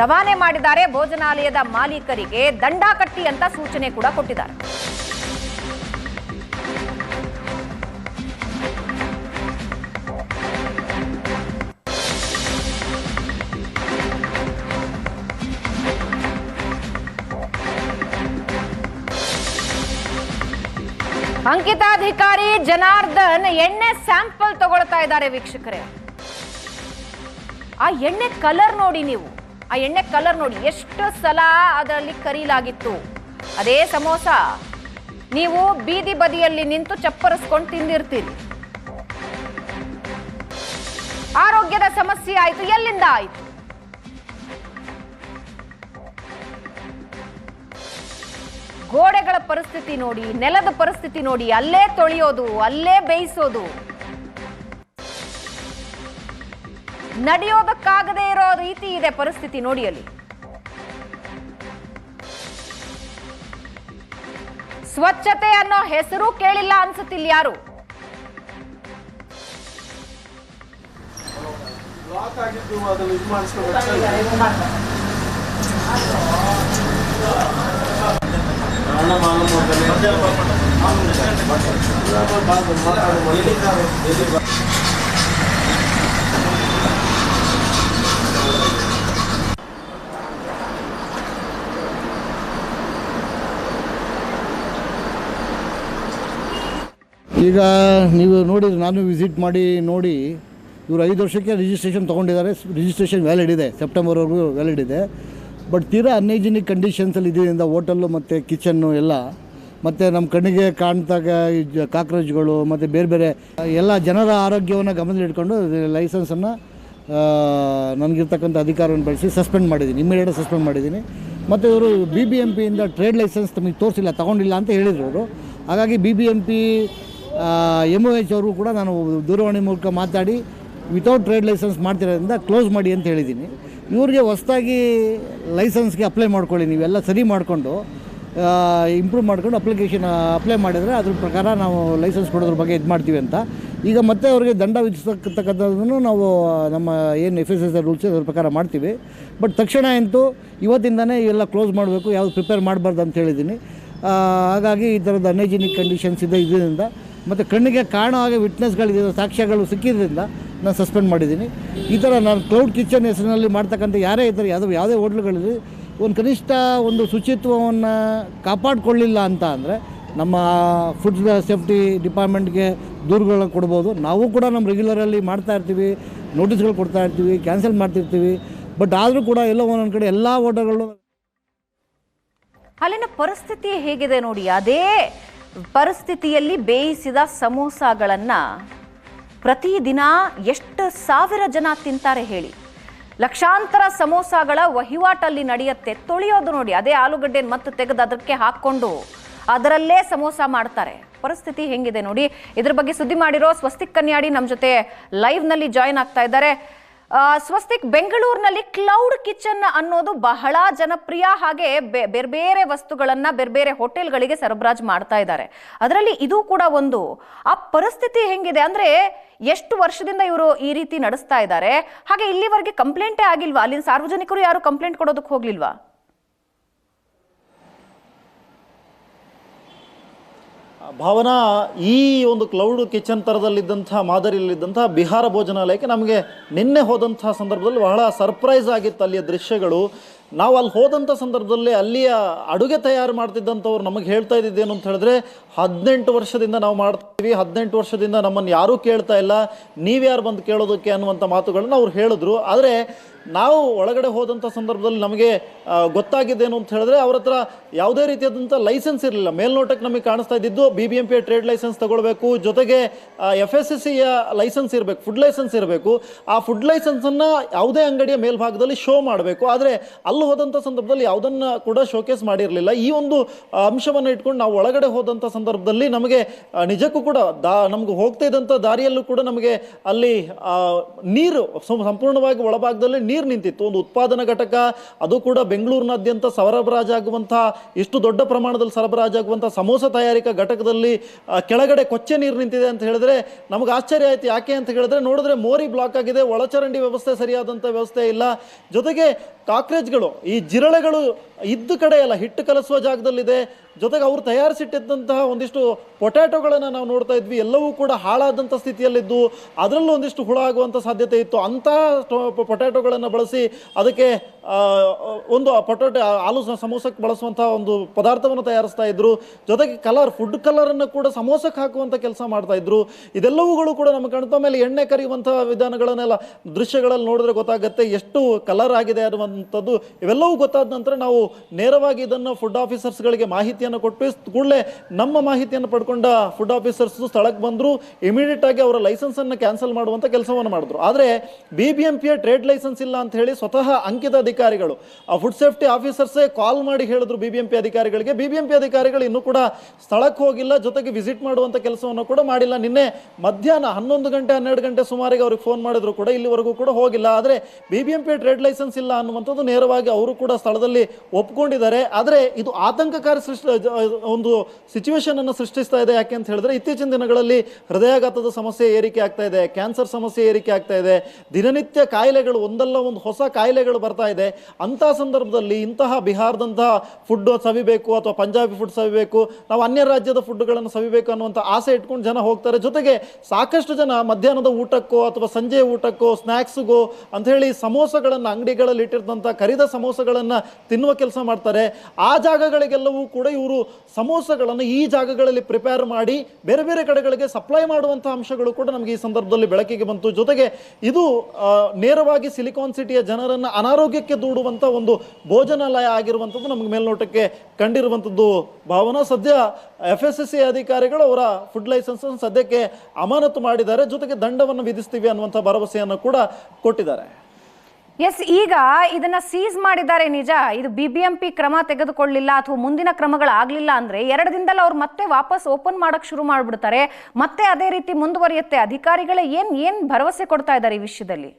ರವಾನೆ ಮಾಡಿದ್ದಾರೆ ಭೋಜನಾಲಯದ ಮಾಲೀಕರಿಗೆ ದಂಡ ಕಟ್ಟಿ ಅಂತ ಸೂಚನೆ ಕೂಡ ಕೊಟ್ಟಿದ್ದಾರೆ. ಅಂಕಿತಾಧಿಕಾರಿ ಜನಾರ್ದನ್ ಎಣ್ಣೆ ಸ್ಯಾಂಪಲ್ ತಗೊಳ್ತಾ ಇದ್ದಾರೆ ವೀಕ್ಷಕರೇ. ಆ ಎಣ್ಣೆ ಕಲರ್ ನೋಡಿ ನೀವು. ಆ ಎಣ್ಣೆ ಕಲರ್ ನೋಡಿ ಎಷ್ಟು ಸಲ ಅದರಲ್ಲಿ ಕರೀಲಾಗಿತ್ತು. ಅದೇ ಸಮೋಸ. ನೀವು ಬೀದಿ ಬದಿಯಲ್ಲಿ ನಿಂತು ಚಪ್ಪರಿಸ್ಕೊಂಡು ತಿಂದಿರ್ತೀರಿ. ಆರೋಗ್ಯದ ಸಮಸ್ಯೆ ಆಯಿತು. ಎಲ್ಲಿಂದ ಆಯ್ತು? ಗೋಡೆಗಳ ಪರಿಸ್ಥಿತಿ ನೋಡಿ, ನೆಲದ ಪರಿಸ್ಥಿತಿ ನೋಡಿ, ಅಲ್ಲೇ ತೊಳೆಯೋದು, ಅಲ್ಲೇ ಬೇಯಿಸೋದು. ನಡೆಯೋದಕ್ಕಾಗದೇ ಇರೋ ರೀತಿ ಇದೆ ಪರಿಸ್ಥಿತಿ ನೋಡಿ ಅಲ್ಲಿ. ಸ್ವಚ್ಛತೆ ಅನ್ನೋ ಹೆಸರು ಕೇಳಿಲ್ಲ ಅನ್ಸುತ್ತಿಲ್ಲ ಯಾರು? ಈಗ ನೀವು ನೋಡಿ ನಾನು ವಿಸಿಟ್ ಮಾಡಿ ನೋಡಿ, ಇವರು ಐದು ವರ್ಷಕ್ಕೆ ರಿಜಿಸ್ಟ್ರೇಷನ್ ತೊಗೊಂಡಿದ್ದಾರೆ. ರಿಜಿಸ್ಟ್ರೇಷನ್ ವ್ಯಾಲಿಡ್ ಇದೆ. ಸೆಪ್ಟೆಂಬರ್ವರೆಗೂ ವ್ಯಾಲಿಡ್ ಇದೆ. ಬಟ್ ತೀರಾ ಅನ್ಹೈಜಿನಿಕ್ ಕಂಡೀಷನ್ಸಲ್ಲಿ ಇದರಿಂದ ಹೋಟೆಲ್ಲು ಮತ್ತು ಕಿಚನ್ನು ಎಲ್ಲ. ಮತ್ತು ನಮ್ಮ ಕಣ್ಣಿಗೆ ಕಾಣ್ತಾಗ ಕಾಕ್ರೋಚ್ಗಳು, ಮತ್ತು ಬೇರೆ ಬೇರೆ, ಎಲ್ಲ ಜನರ ಆರೋಗ್ಯವನ್ನು ಗಮನದಲ್ಲಿಟ್ಕೊಂಡು ಲೈಸೆನ್ಸನ್ನು ನನಗಿರ್ತಕ್ಕಂಥ ಅಧಿಕಾರವನ್ನು ಬಳಸಿ ಸಸ್ಪೆಂಡ್ ಮಾಡಿದ್ದೀನಿ. ಇಮಿಡಿಯೇಟ್ ಸಸ್ಪೆಂಡ್ ಮಾಡಿದ್ದೀನಿ. ಮತ್ತು ಇವರು ಬಿ ಬಿ ಎಂ ಪಿಯಿಂದ ಟ್ರೇಡ್ ಲೈಸೆನ್ಸ್ ತಮಗೆ ತೋರಿಸಿಲ್ಲ, ತೊಗೊಂಡಿಲ್ಲ ಅಂತ ಹೇಳಿದರು ಅವರು. ಹಾಗಾಗಿ B B M P M O H ಅವರು ಕೂಡ ನಾನು ದೂರವಾಣಿ ಮೂಲಕ ಮಾತಾಡಿ ವಿತೌಟ್ ಟ್ರೇಡ್ ಲೈಸೆನ್ಸ್ ಮಾಡ್ತಿರೋದ್ರಿಂದ ಕ್ಲೋಸ್ ಮಾಡಿ ಅಂತ ಹೇಳಿದ್ದೀನಿ. ಇವ್ರಿಗೆ ಹೊಸದಾಗಿ ಲೈಸೆನ್ಸ್ಗೆ ಅಪ್ಲೈ ಮಾಡ್ಕೊಳ್ಳಿ, ನೀವೆಲ್ಲ ಸರಿ ಮಾಡಿಕೊಂಡು ಇಂಪ್ರೂವ್ ಮಾಡ್ಕೊಂಡು ಅಪ್ಲಿಕೇಶನ್ ಅಪ್ಲೈ ಮಾಡಿದರೆ ಅದ್ರ ಪ್ರಕಾರ ನಾವು ಲೈಸೆನ್ಸ್ ಕೊಡೋದ್ರ ಬಗ್ಗೆ ಇದು ಮಾಡ್ತೀವಿ ಅಂತ. ಈಗ ಮತ್ತೆ ಅವರಿಗೆ ದಂಡ ವಿಧಿಸತಕ್ಕಂಥದ್ದನ್ನು ನಾವು, ನಮ್ಮ ಏನು ಎಫ್ ಎಸ್ ರೂಲ್ಸ್ ಅದ್ರ ಪ್ರಕಾರ ಮಾಡ್ತೀವಿ. ಬಟ್ ತಕ್ಷಣ ಅಂತೂ ಇವತ್ತಿಂದನೇ ಇವೆಲ್ಲ ಕ್ಲೋಸ್ ಮಾಡಬೇಕು, ಯಾವುದು ಪ್ರಿಪೇರ್ ಮಾಡಬಾರ್ದು ಅಂತ ಹೇಳಿದ್ದೀನಿ. ಹಾಗಾಗಿ ಈ ಥರದ ಅನ್ಹೈಜಿನಿಕ್ ಕಂಡೀಷನ್ಸ್ ಇದೆ ಇದರಿಂದ ಮತ್ತು ಕಣ್ಣಿಗೆ ಕಾಣೋ ಹಾಗೆ ವಿಟ್ನೆಸ್ಗಳಿದೆ ಸಾಕ್ಷ್ಯಗಳು ಸಿಕ್ಕಿದ್ರಿಂದ ನಾನು ಸಸ್ಪೆಂಡ್ ಮಾಡಿದ್ದೀನಿ. ಈ ಥರ ನಾನು ಕ್ಲೌಡ್ ಕಿಚನ್ ಹೆಸರಿನಲ್ಲಿ ಮಾಡ್ತಕ್ಕಂಥ ಯಾರೇ ಇದ್ದರೆ, ಯಾವುದೋ, ಯಾವುದೇ ಹೋಟ್ಲುಗಳಲ್ಲಿ ಒಂದು ಕನಿಷ್ಠ ಒಂದು ಶುಚಿತ್ವವನ್ನು ಕಾಪಾಡಿಕೊಳ್ಳಿಲ್ಲ ಅಂತ ಅಂದರೆ ನಮ್ಮ ಫುಡ್ ಸೇಫ್ಟಿ ಡಿಪಾರ್ಟ್ಮೆಂಟ್ಗೆ ದೂರುಗಳನ್ನ ಕೊಡ್ಬೋದು. ನಾವು ಕೂಡ ನಮ್ಮ ರೆಗ್ಯುಲರಲ್ಲಿ ಮಾಡ್ತಾ ಇರ್ತೀವಿ ನೋಟಿಸ್ಗಳು ಕೊಡ್ತಾ ಇರ್ತೀವಿ ಕ್ಯಾನ್ಸಲ್ ಮಾಡ್ತಿರ್ತೀವಿ. ಬಟ್ ಆದರೂ ಕೂಡ ಎಲ್ಲೋ ಒಂದೊಂದು ಕಡೆ ಎಲ್ಲ ಹೋಟೆಲ್ಗಳು ಅಲ್ಲಿನ ಪರಿಸ್ಥಿತಿ ಹೇಗಿದೆ ನೋಡಿ, ಅದೇ ಪರಿಸ್ಥಿತಿಯಲ್ಲಿ ಬೇಯಿಸಿದ ಸಮೋಸಾಗಳನ್ನು ಪ್ರತಿದಿನ ಎಷ್ಟು ಸಾವಿರ ಜನ ತಿಂತಾರೆ ಹೇಳಿ. ಲಕ್ಷಾಂತರ ಸಮೋಸಾಗಳ ವಹಿವಾಟಲ್ಲಿ ನಡೆಯುತ್ತೆ. ತೊಳೆಯೋದು ನೋಡಿ, ಅದೇ ಆಲೂಗಡ್ಡೆ ಮತ್ತು ತೆಗೆದು ಅದಕ್ಕೆ ಹಾಕ್ಕೊಂಡು ಅದರಲ್ಲೇ ಸಮೋಸ ಮಾಡ್ತಾರೆ. ಪರಿಸ್ಥಿತಿ ಹೆಂಗಿದೆ ನೋಡಿ. ಇದ್ರ ಬಗ್ಗೆ ಸುದ್ದಿ ಮಾಡಿರೋ ಸ್ವಸ್ತಿಕ್ ಕನ್ಯಾಡಿ ನಮ್ಮ ಜೊತೆ ಲೈವ್ನಲ್ಲಿ ಜಾಯಿನ್ ಆಗ್ತಾ ಇದ್ದಾರೆ. ಸ್ವಸ್ತಿಕ್ ಬೆಂಗಳೂರಿನಲ್ಲಿ ಕ್ಲೌಡ್ ಕಿಚನ್ ಅನ್ನೋದು ಬಹಳ ಜನಪ್ರಿಯ ಹಾಗೆ ಬೇರೆ ಬೇರೆ ವಸ್ತುಗಳನ್ನ ಬೇರೆ ಬೇರೆ ಹೋಟೆಲ್ಗಳಿಗೆ ಸರಬರಾಜು ಮಾಡ್ತಾ ಇದ್ದಾರೆ. ಅದರಲ್ಲಿ ಇದು ಕೂಡ ಒಂದು. ಆ ಪರಿಸ್ಥಿತಿ ಹೆಂಗಿದೆ ಅಂದ್ರೆ ಎಷ್ಟು ವರ್ಷದಿಂದ ಇವರು ಈ ರೀತಿ ನಡೆಸ್ತಾ ಇದ್ದಾರೆ? ಹಾಗೆ ಇಲ್ಲಿವರೆಗೆ ಕಂಪ್ಲೇಂಟೇ ಆಗಿಲ್ವಾ? ಅಲ್ಲಿನ ಸಾರ್ವಜನಿಕರು ಯಾರು ಕಂಪ್ಲೇಂಟ್ ಕೊಡೋದಕ್ಕೆ ಹೋಗ್ಲಿಲ್ವಾ? ಭಾವನಾ, ಈ ಒಂದು ಕ್ಲೌಡ್ ಕಿಚನ್ ಥರದಲ್ಲಿದ್ದಂಥ ಮಾದರಿಯಲ್ಲಿದ್ದಂಥ ಬಿಹಾರ ಭೋಜನಾಲಯಕ್ಕೆ ನಮಗೆ ನಿನ್ನೆ ಹೋದಂಥ ಸಂದರ್ಭದಲ್ಲಿ ಬಹಳ ಸರ್ಪ್ರೈಸ್ ಆಗಿತ್ತು. ಅಲ್ಲಿಯ ದೃಶ್ಯಗಳು ನಾವು ಅಲ್ಲಿ ಹೋದಂಥ ಸಂದರ್ಭದಲ್ಲಿ ಅಲ್ಲಿಯ ಅಡುಗೆ ತಯಾರು ಮಾಡ್ತಿದ್ದಂಥವ್ರು ನಮಗೆ ಹೇಳ್ತಾ ಇದ್ದಿದ್ದೇನು ಅಂತ ಹೇಳಿದ್ರೆ, ಹದಿನೆಂಟು ವರ್ಷದಿಂದ ನಾವು ಮಾಡ್ತೀವಿ ಹದಿನೆಂಟು ವರ್ಷದಿಂದ ನಮ್ಮನ್ನು ಯಾರೂ ಕೇಳ್ತಾ ಇಲ್ಲ ನೀವ್ಯಾರು ಬಂದು ಕೇಳೋದಕ್ಕೆ ಅನ್ನುವಂಥ ಮಾತುಗಳನ್ನ ಅವ್ರು ಹೇಳಿದ್ರು. ಆದರೆ ನಾವು ಒಳಗಡೆ ಹೋದಂಥ ಸಂದರ್ಭದಲ್ಲಿ ನಮಗೆ ಗೊತ್ತಾಗಿದ್ದೇನು ಅಂತ ಹೇಳಿದ್ರೆ ಅವ್ರ ಹತ್ರ ಯಾವುದೇ ರೀತಿಯಾದಂಥ ಲೈಸೆನ್ಸ್ ಇರಲಿಲ್ಲ. ಮೇಲ್ನೋಟಕ್ಕೆ ನಮಗೆ ಕಾಣಿಸ್ತಾ ಇದ್ದಿದ್ದು B B M P trade license ತಗೊಳ್ಬೇಕು, ಜೊತೆಗೆ ಎಫ್ ಎಸ್ ಎಸ್ ಸಿಯ ಲೈಸೆನ್ಸ್ ಇರಬೇಕು ಫುಡ್ ಲೈಸೆನ್ಸ್ ಇರಬೇಕು. ಆ ಫುಡ್ ಲೈಸೆನ್ಸನ್ನು ಯಾವುದೇ ಅಂಗಡಿಯ ಮೇಲ್ಭಾಗದಲ್ಲಿ ಶೋ ಮಾಡಬೇಕು. ಆದರೆ ಅಲ್ಲಿ ಹೋದಂಥ ಸಂದರ್ಭದಲ್ಲಿ ಯಾವುದನ್ನು ಕೂಡ ಶೋಕೇಸ್ ಮಾಡಿರಲಿಲ್ಲ. ಈ ಒಂದು ಅಂಶವನ್ನು ಇಟ್ಕೊಂಡು ನಾವು ಒಳಗಡೆ ಹೋದಂಥ ಸಂದರ್ಭದಲ್ಲಿ ನಮಗೆ ನಿಜಕ್ಕೂ ಕೂಡ ದಾ, ನಮ್ಗೆ ಹೋಗ್ತಾ ಇದ್ದಂಥ ದಾರಿಯಲ್ಲೂ ಕೂಡ ನಮಗೆ ಅಲ್ಲಿ ನೀರು ಸಂಪೂರ್ಣವಾಗಿ ಒಳಭಾಗದಲ್ಲಿ ನೀರು ನಿಂತಿತ್ತು. ಒಂದು ಉತ್ಪಾದನಾ ಘಟಕ, ಅದು ಕೂಡ ಬೆಂಗಳೂರಿನಾದ್ಯಂತ ಸರಬರಾಜಾಗುವಂಥ ಇಷ್ಟು ದೊಡ್ಡ ಪ್ರಮಾಣದಲ್ಲಿ ಸರಬರಾಜಾಗುವಂಥ ಸಮೋಸ ತಯಾರಿಕಾ ಘಟಕದಲ್ಲಿ ಕೆಳಗಡೆ ಕೊಚ್ಚೆ ನೀರು ನಿಂತಿದೆ ಅಂತ ಹೇಳಿದ್ರೆ ನಮಗೆ ಆಶ್ಚರ್ಯ ಆಯ್ತು. ಯಾಕೆ ಅಂತ ಹೇಳಿದ್ರೆ ನೋಡಿದ್ರೆ ಮೋರಿ ಬ್ಲಾಕ್ ಆಗಿದೆ, ಒಳಚರಂಡಿ ವ್ಯವಸ್ಥೆ ಸರಿಯಾದಂಥ ವ್ಯವಸ್ಥೆ ಇಲ್ಲ. ಜೊತೆಗೆ ಕಾಕ್ರೇಜ್ಗಳು ಈ ಜಿರಳೆಗಳು ಇದ್ದ ಕಡೆ ಅಲ್ಲ ಹಿಟ್ಟು ಕಲಸುವ ಜಾಗದಲ್ಲಿದೆ. ಜೊತೆಗೆ ಅವರು ತಯಾರಿಸಿಟ್ಟಿದ್ದಂತಹ ಒಂದಿಷ್ಟು ಪೊಟ್ಯಾಟೊಗಳನ್ನು ನಾವು ನೋಡ್ತಾ ಇದ್ವಿ. ಎಲ್ಲವೂ ಕೂಡ ಹಾಳಾದಂಥ ಸ್ಥಿತಿಯಲ್ಲಿದ್ದು, ಅದರಲ್ಲೂ ಒಂದಿಷ್ಟು ಹುಳ ಆಗುವಂಥ ಸಾಧ್ಯತೆ ಇತ್ತು. ಅಂತಹ ಪೊಟ್ಯಾಟೊಗಳನ್ನು ಬಳಸಿ ಅದಕ್ಕೆ ಒಂದು ಪೊಟ್ಯಾಟೊ ಆಲೂ ಸಮೋಸಕ್ಕೆ ಬಳಸುವಂಥ ಒಂದು ಪದಾರ್ಥವನ್ನು ತಯಾರಿಸ್ತಾ ಇದ್ದರು ಜೊತೆಗೆ ಕಲರ್, ಫುಡ್ ಕಲರನ್ನು ಕೂಡ ಸಮೋಸಕ್ಕೆ ಹಾಕುವಂಥ ಕೆಲಸ ಮಾಡ್ತಾ ಇದ್ರು. ಇದೆಲ್ಲವುಗಳು ಕೂಡ ನಮಗೆ ಕಾಣ್ತಾ ಮೇಲೆ ಎಣ್ಣೆ ಕರಿಯುವಂಥ ವಿಧಾನಗಳನ್ನೆಲ್ಲ ದೃಶ್ಯಗಳಲ್ಲಿ ನೋಡಿದ್ರೆ ಗೊತ್ತಾಗುತ್ತೆ ಎಷ್ಟು ಕಲರ್ ಆಗಿದೆ ಅನ್ನುವಂಥದ್ದು ಇವೆಲ್ಲವೂ ಗೊತ್ತಾದ ನಂತರ ನಾವು ನೇರವಾಗಿ ಇದನ್ನು ಫುಡ್ ಆಫೀಸರ್ಸ್ಗಳಿಗೆ ಮಾಹಿತಿಯನ್ನು ಕೊಟ್ಟು ಕೂಡಲೇ ನಮ್ಮ ಮಾಹಿತಿಯನ್ನು ಪಡ್ಕೊಂಡ ಫುಡ್ ಆಫೀಸರ್ಸ್ ಸ್ಥಳಕ್ಕೆ ಬಂದರು ಇಮಿಡಿಯೇಟ್ ಆಗಿ ಅವರ ಲೈಸೆನ್ಸನ್ನು ಕ್ಯಾನ್ಸಲ್ ಮಾಡುವಂಥ ಕೆಲಸವನ್ನು ಮಾಡಿದ್ರು. ಆದರೆ B B M trade license ಇಲ್ಲ ಅಂತ ಹೇಳಿ ಸ್ವತಃ ಅಂಕಿತ ಅಧಿಕಾರಿಗಳು, ಆ ಫುಡ್ ಸೇಫ್ಟಿ ಆಫೀಸರ್ಸೇ ಕಾಲ್ ಮಾಡಿ ಹೇಳಿದ್ರು ಬಿ ಅಧಿಕಾರಿಗಳಿಗೆ. ಬಿ ಅಧಿಕಾರಿಗಳು ಇನ್ನೂ ಕೂಡ ಸ್ಥಳಕ್ಕೆ ಹೋಗಿಲ್ಲ, ಜೊತೆಗೆ ವಿಸಿಟ್ ಮಾಡುವಂಥ ಕೆಲಸವನ್ನು ಕೂಡ ಮಾಡಿಲ್ಲ. ನಿನ್ನೆ ಮಧ್ಯಾಹ್ನ ಹನ್ನೊಂದು ಗಂಟೆ, ಹನ್ನೆರಡು ಗಂಟೆ ಸುಮಾರಿಗೆ ಅವ್ರಿಗೆ ಫೋನ್ ಮಾಡಿದ್ರು ಕೂಡ, ಇಲ್ಲಿವರೆಗೂ ಕೂಡ ಹೋಗಿಲ್ಲ. ಆದರೆ ಬಿ ಟ್ರೇಡ್ ಲೈಸೆನ್ಸ್ ಇಲ್ಲ ಅನ್ನುವಂಥದ್ದು ನೇರವಾಗಿ ಅವರು ಕೂಡ ಸ್ಥಳದಲ್ಲಿ ಒಪ್ಕೊಂಡಿದ್ದಾರೆ. ಆದರೆ ಇದು ಆತಂಕಕಾರಿ ಸೃಷ್ಟಿ ಒಂದು ಸಿಚುವೇಶನನ್ನು ಸೃಷ್ಟಿಸ್ತಾ ಇದೆ ಯಾಕೆ ಅಂತ ಹೇಳಿದ್ರೆ, ಇತ್ತೀಚಿನ ದಿನಗಳಲ್ಲಿ ಹೃದಯಾಘಾತದ ಸಮಸ್ಯೆ ಏರಿಕೆ ಆಗ್ತಾ ಇದೆ, ಕ್ಯಾನ್ಸರ್ ಸಮಸ್ಯೆ ಏರಿಕೆ ಆಗ್ತಾ ಇದೆ, ದಿನನಿತ್ಯ ಕಾಯಿಲೆಗಳು, ಒಂದಲ್ಲ ಒಂದು ಹೊಸ ಕಾಯಿಲೆಗಳು ಬರ್ತಾ ಇದೆ. ಅಂಥ ಸಂದರ್ಭದಲ್ಲಿ ಇಂತಹ ಬಿಹಾರದಂತಹ ಫುಡ್ ಸವಿಬೇಕು ಅಥವಾ ಪಂಜಾಬಿ ಫುಡ್ ಸವಿಬೇಕು, ನಾವು ಅನ್ಯ ರಾಜ್ಯದ ಫುಡ್ಗಳನ್ನು ಸವಿಬೇಕು ಅನ್ನುವಂಥ ಆಸೆ ಇಟ್ಕೊಂಡು ಜನ ಹೋಗ್ತಾರೆ. ಜೊತೆಗೆ ಸಾಕಷ್ಟು ಜನ ಮಧ್ಯಾಹ್ನದ ಊಟಕ್ಕೋ ಅಥವಾ ಸಂಜೆ ಊಟಕ್ಕೋ ಸ್ನ್ಯಾಕ್ಸ್ಗೋ ಅಂತ ಹೇಳಿ ಸಮೋಸಗಳನ್ನು ಅಂಗಡಿಗಳಲ್ಲಿ ಇಟ್ಟಿರ್ತಂಥ ಕರಿದ ಸಮೋಸಗಳನ್ನು ತಿನ್ನುವ ಕೆಲಸ ಕೆಲಸ ಮಾಡ್ತಾರೆ. ಆ ಜಾಗಗಳಿಗೆಲ್ಲವೂ ಕೂಡ ಇವರು ಸಮೋಸಗಳನ್ನು ಈ ಜಾಗಗಳಲ್ಲಿ ಪ್ರಿಪೇರ್ ಮಾಡಿ ಬೇರೆ ಬೇರೆ ಕಡೆಗಳಿಗೆ ಸಪ್ಲೈ ಮಾಡುವಂಥ ಅಂಶಗಳು ಕೂಡ ನಮಗೆ ಈ ಸಂದರ್ಭದಲ್ಲಿ ಬೆಳಕಿಗೆ ಬಂತು. ಜೊತೆಗೆ ಇದು ನೇರವಾಗಿ ಸಿಲಿಕಾನ್ ಸಿಟಿಯ ಜನರನ್ನು ಅನಾರೋಗ್ಯಕ್ಕೆ ದೂಡುವಂಥ ಒಂದು ಭೋಜನಾಲಯ ಆಗಿರುವಂಥದ್ದು ನಮಗೆ ಮೇಲ್ನೋಟಕ್ಕೆ ಕಂಡಿರುವಂಥದ್ದು ಭಾವನಾ. ಸದ್ಯ ಎಫ್ ಎಸ್ ಎಸ್ ಸಿ ಅಧಿಕಾರಿಗಳು ಅವರ ಫುಡ್ ಲೈಸೆನ್ಸ್ ಸದ್ಯಕ್ಕೆ ಅಮಾನತು ಮಾಡಿದ್ದಾರೆ. ಜೊತೆಗೆ ದಂಡವನ್ನು ವಿಧಿಸ್ತೀವಿ ಅನ್ನುವಂಥ ಭರವಸೆಯನ್ನು ಕೂಡ ಕೊಟ್ಟಿದ್ದಾರೆ. ಎಸ್ ಈಗ ಇದನ್ನ ಸೀಸ್ ಮಾಡಿದ್ದಾರೆ ನಿಜ. ಇದು ಬಿ ಬಿ ಎಂ ಪಿ ಕ್ರಮ ತೆಗೆದುಕೊಳ್ಳಿಲ್ಲ ಅಥವಾ ಮುಂದಿನ ಕ್ರಮಗಳಾಗಲಿಲ್ಲ ಅಂದ್ರೆ ಎರಡು ದಿನದಲ್ಲಿ ಅವ್ರು ಮತ್ತೆ ವಾಪಸ್ ಓಪನ್ ಮಾಡಕ್ ಶುರು ಮಾಡ್ಬಿಡ್ತಾರೆ. ಮತ್ತೆ ಅದೇ ರೀತಿ ಮುಂದುವರಿಯುತ್ತೆ. ಅಧಿಕಾರಿಗಳೇ ಏನ್ ಏನ್ ಭರವಸೆ ಕೊಡ್ತಾ ಇದ್ದಾರೆ ಈ ವಿಷಯದಲ್ಲಿ?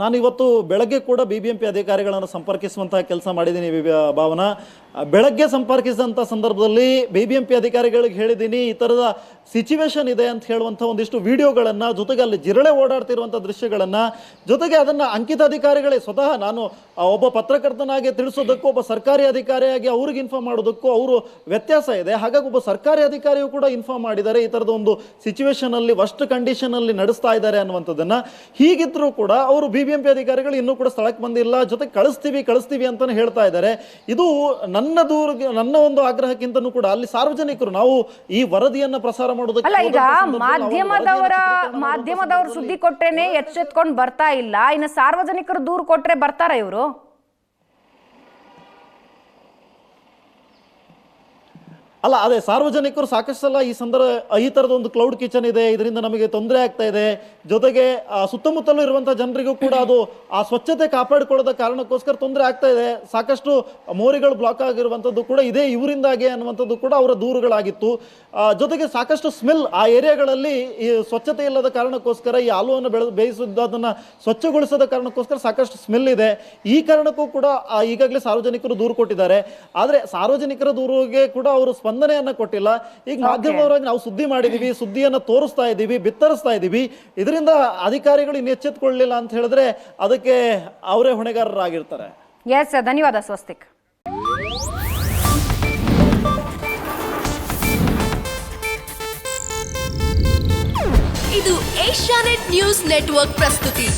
ನಾನು ಇವತ್ತು ಬೆಳಗ್ಗೆ ಕೂಡ ಬಿ ಬಿ ಎಂ ಅಧಿಕಾರಿಗಳನ್ನು ಸಂಪರ್ಕಿಸುವಂತಹ ಕೆಲಸ ಮಾಡಿದ್ದೀನಿ ಭಾವನಾ. ಬೆಳಗ್ಗೆ ಸಂಪರ್ಕಿಸಿದಂಥ ಸಂದರ್ಭದಲ್ಲಿ ಬಿ ಬಿ ಎಂ ಪಿ ಅಧಿಕಾರಿಗಳಿಗೆ ಹೇಳಿದ್ದೀನಿ, ಈ ಥರದ ಸಿಚುವೇಶನ್ ಇದೆ ಅಂತ ಹೇಳುವಂಥ ಒಂದಿಷ್ಟು ವಿಡಿಯೋಗಳನ್ನು ಜೊತೆಗೆ ಅಲ್ಲಿ ಜಿರಳೆ ಓಡಾಡ್ತಿರುವಂಥ ದೃಶ್ಯಗಳನ್ನು, ಜೊತೆಗೆ ಅದನ್ನು ಅಂಕಿತ ಅಧಿಕಾರಿಗಳೇ ಸ್ವತಃ ನಾನು ಒಬ್ಬ ಪತ್ರಕರ್ತನಾಗಿ ತಿಳಿಸೋದಕ್ಕೂ, ಒಬ್ಬ ಸರ್ಕಾರಿ ಅಧಿಕಾರಿಯಾಗಿ ಅವ್ರಿಗೆ ಇನ್ಫಾರ್ಮ್ ಮಾಡೋದಕ್ಕೂ ಅವರು ವ್ಯತ್ಯಾಸ ಇದೆ. ಹಾಗಾಗಿ ಒಬ್ಬ ಸರ್ಕಾರಿ ಅಧಿಕಾರಿಯು ಕೂಡ ಇನ್ಫಾರ್ಮ್ ಮಾಡಿದ್ದಾರೆ ಈ ಥರದ ಒಂದು ಸಿಚುವೇಶನಲ್ಲಿ ವರ್ಸ್ಟ್ ಕಂಡೀಷನ್ ಅಲ್ಲಿ ನಡೆಸ್ತಾ ಇದ್ದಾರೆ ಅನ್ನುವಂಥದ್ದನ್ನು. ಹೀಗಿದ್ರೂ ಕೂಡ ಅವರು ಬಿ ಬಿ ಎಂ ಪಿ ಅಧಿಕಾರಿಗಳು ಇನ್ನೂ ಕೂಡ ಸ್ಥಳಕ್ಕೆ ಬಂದಿಲ್ಲ. ಜೊತೆಗೆ ಕಳಿಸ್ತೀವಿ ಕಳಿಸ್ತೀವಿ ಅಂತಲೇ ಹೇಳ್ತಾ ಇದ್ದಾರೆ. ಇದು ನನ್ನ ದೂರ ನನ್ನ ಒಂದು ಆಗ್ರಹಕ್ಕಿಂತನೂ ಕೂಡ ಅಲ್ಲಿ ಸಾರ್ವಜನಿಕರು ನಾವು ಈ ವರದಿಯನ್ನ ಪ್ರಸಾರ ಮಾಡೋದಕ್ಕೆ ಅಲ್ಲ ಈಗ ಮಾಧ್ಯಮದವರ ಮಾಧ್ಯಮದವ್ರು ಸುದ್ದಿ ಕೊಟ್ರೇನೆ ಎಚ್ಚೆತ್ಕೊಂಡು ಬರ್ತಾ ಇಲ್ಲ. ಇನ್ನು ಸಾರ್ವಜನಿಕರು ದೂರು ಕೊಟ್ರೆ ಬರ್ತಾರ ಇವರು? ಅಲ್ಲ, ಅದೇ ಸಾರ್ವಜನಿಕರು ಸಾಕಷ್ಟು ಸಲ ಈ ಸಂದರ್ಭ ಈ ಥರದ ಒಂದು ಕ್ಲೌಡ್ ಕಿಚನ್ ಇದೆ, ಇದರಿಂದ ನಮಗೆ ತೊಂದರೆ ಆಗ್ತಾ ಇದೆ. ಜೊತೆಗೆ ಸುತ್ತಮುತ್ತಲೂ ಇರುವಂಥ ಜನರಿಗೂ ಕೂಡ ಅದು ಆ ಸ್ವಚ್ಛತೆ ಕಾಪಾಡಿಕೊಳ್ಳೋದ ಕಾರಣಕ್ಕೋಸ್ಕರ ತೊಂದರೆ ಆಗ್ತಾ ಇದೆ. ಸಾಕಷ್ಟು ಮೋರಿಗಳು ಬ್ಲಾಕ್ ಆಗಿರುವಂಥದ್ದು ಕೂಡ ಇದೇ, ಇವರಿಂದಾಗಿ ಅನ್ನುವಂಥದ್ದು ಕೂಡ ಅವರ ದೂರುಗಳಾಗಿತ್ತು. ಜೊತೆಗೆ ಸಾಕಷ್ಟು ಸ್ಮೆಲ್ ಆ ಏರಿಯಾಗಳಲ್ಲಿ ಈ ಸ್ವಚ್ಛತೆ ಇಲ್ಲದ ಕಾರಣಕ್ಕೋಸ್ಕರ ಈ ಹಾಲುವನ್ನು ಬೆಳೆ ಅದನ್ನು ಸ್ವಚ್ಛಗೊಳಿಸದ ಕಾರಣಕ್ಕೋಸ್ಕರ ಸಾಕಷ್ಟು ಸ್ಮೆಲ್ ಇದೆ. ಈ ಕಾರಣಕ್ಕೂ ಕೂಡ ಈಗಾಗಲೇ ಸಾರ್ವಜನಿಕರು ದೂರು ಕೊಟ್ಟಿದ್ದಾರೆ. ಆದರೆ ಸಾರ್ವಜನಿಕರ ದೂರಿಗೆ ಕೂಡ ಅವರು ಸ್ಪಂದನೆಯನ್ನ ಕೊಟ್ಟಿಲ್ಲ. ಈಗ ಮಾಧ್ಯಮದವರಾಗಿ ನಾವು ಸುದ್ದಿ ಮಾಡಿದೀವಿ ಸುದ್ದಿಯನ್ನ ತೋರಿಸ್ತಾ ಇದ್ದೀವಿ ಬಿತ್ತರಿಸ್ತಾ ಇದ್ದೀವಿ ಇದರಿಂದ ಅಧಿಕಾರಿಗಳು ಇನ್ನು ಎಚ್ಚೆತ್ಕೊಳ್ಳಿಲ್ಲ ಅಂತ ಹೇಳಿದ್ರೆ ಅದಕ್ಕೆ ಅವರೇ ಹೊಣೆಗಾರರಾಗಿರ್ತಾರೆ. ಎಸ್ ಧನ್ಯವಾದ ಸ್ವಸ್ತಿಕ್. ಇದು ಏಷ್ಯಾನೆಟ್ ನ್ಯೂಸ್ ನೆಟ್ವರ್ಕ್ ಪ್ರಸ್ತುತಿ.